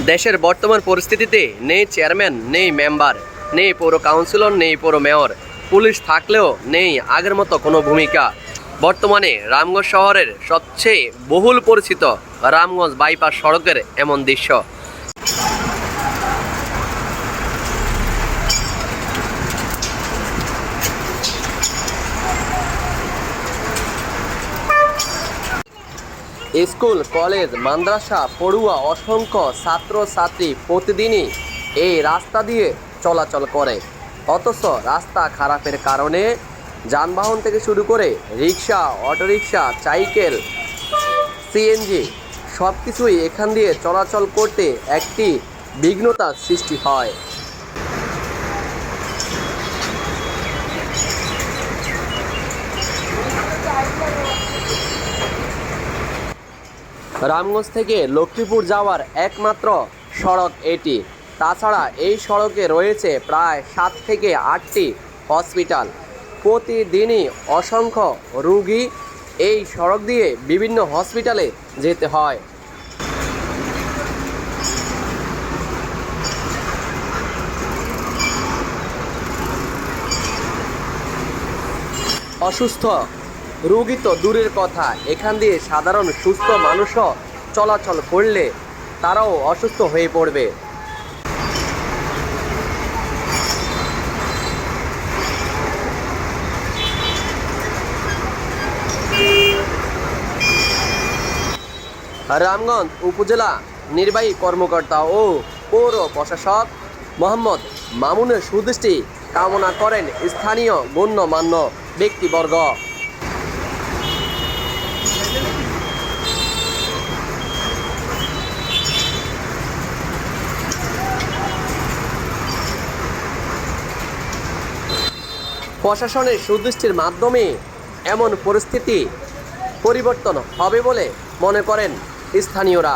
দেশের বর্তমান পরিস্থিতিতে নেই চেয়ারম্যান, নেই মেম্বার, নেই পৌর কাউন্সিলর, নেই পৌর মেয়র। পুলিশ থাকলেও নেই আগের মতো কোনো ভূমিকা। বর্তমানে রামগঞ্জ শহরের সবচেয়ে বহুল পরিচিত রামগঞ্জ বাইপাস সড়কের এমন দৃশ্য। স্কুল, কলেজ, মাদ্রাসা, পড়ুয়া, অসংখ্য ছাত্রছাত্রী প্রতিদিনই এই রাস্তা দিয়ে চলাচল করে। অথচ রাস্তা খারাপের কারণে যানবাহন থেকে শুরু করে রিক্সা অটোরিকশা, সাইকেল, সিএনজি সব কিছুই এখান দিয়ে চলাচল করতে একটি বিঘ্নতার সৃষ্টি হয়। রামগঞ্জ থেকে লক্ষ্মীপুর যাওয়ার একমাত্র সড়ক এটি। তাছাড়া এই সড়কে রয়েছে প্রায় সাত থেকে আটটি হসপিটাল। প্রতিদিনই অসংখ্য রুগী এই সড়ক দিয়ে বিভিন্ন হসপিটালে যেতে হয়। অসুস্থ রোগী তো দূরের কথা। এখান দিয়ে সাধারণ সুস্থ মানুষও চলাচল করলে তারাও অসুস্থ হয়ে পড়বে। রামগঞ্জ উপজেলা নির্বাহী কর্মকর্তা ও পৌর প্রশাসক মোহাম্মদ মামুনের সুদৃষ্টি কামনা করেন স্থানীয় গণ্যমান্য ব্যক্তিবর্গ। প্রশাসনের সুদৃষ্টির মাধ্যমে এমন পরিস্থিতি পরিবর্তন হবে বলে মনে করেন স্থানীয়রা।